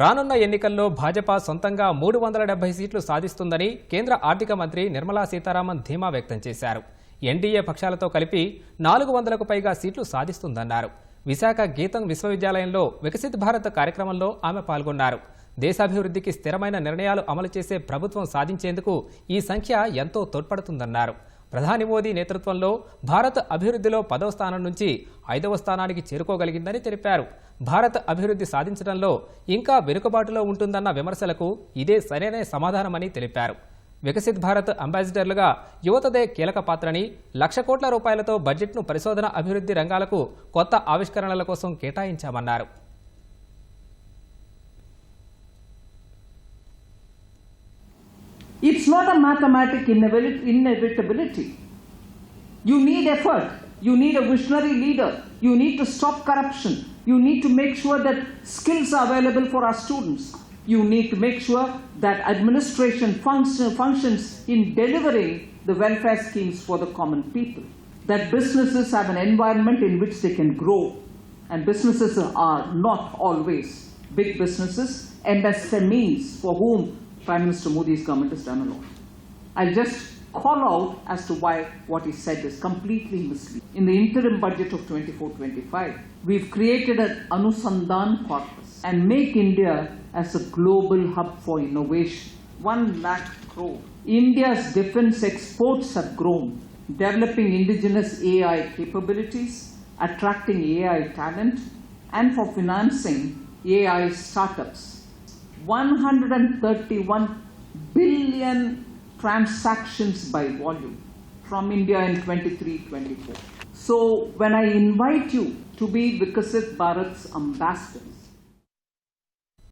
రానున్న ఎన్నికల్లో భాజపా సొంతంగా మూడు వందల డెబ్బై సీట్లు సాధిస్తుందని కేంద్ర ఆర్థిక మంత్రి నిర్మలా సీతారామన్ ధీమా వ్యక్తం చేశారు. ఎన్డీఏ పక్షాలతో కలిపి నాలుగు వందలకు పైగా సీట్లు సాధిస్తుందన్నారు. విశాఖ గీతం విశ్వవిద్యాలయంలో వికసిత్ భారత్ కార్యక్రమంలో ఆమె పాల్గొన్నారు. దేశాభివృద్ధికి స్థిరమైన నిర్ణయాలు అమలు చేసే ప్రభుత్వం సాధించేందుకు ఈ సంఖ్య ఎంతో తోడ్పడుతుందన్నారు. ప్రధాని మోదీ నేతృత్వంలో భారత్ అభివృద్ధిలో పదవ స్థానం నుంచి ఐదవ స్థానానికి చేరుకోగలిగిందని తెలిపారు. భారత్ అభివృద్ధి సాధించడంలో ఇంకా వెనుకబాటులో ఉంటుందన్న విమర్శలకు ఇదే సరైన సమాధానమని తెలిపారు వికసిత్ భారత్ అంబాసిడర్లుగా యువతదే కీలక పాత్రని లక్ష కోట్ల రూపాయలతో బడ్జెట్ను పరిశోధన అభివృద్ధి రంగాలకు కొత్త ఆవిష్కరణల కోసం కేటాయించామన్నారు It's not a mathematic inevitability. You need effort. You need a visionary leader. You need to stop corruption. You need to make sure that skills are available for our students. You need to make sure that administration function, functions in delivering the welfare schemes for the common people. That businesses have an environment in which they can grow. And businesses are not always big businesses, MSMEs for whom Prime Minister Modi's government has done a lot. I'll just call out as to why what he said is completely misleading. In the interim budget of 24-25, we've created an Anusandhan corpus and make India as a global hub for innovation. One lakh crore. India's defense exports have grown, developing indigenous AI capabilities, attracting AI talent, and for financing AI startups. 131 billion transactions by volume from India in 23-24. So when I invite you to be Vikasit Bharat's ambassadors,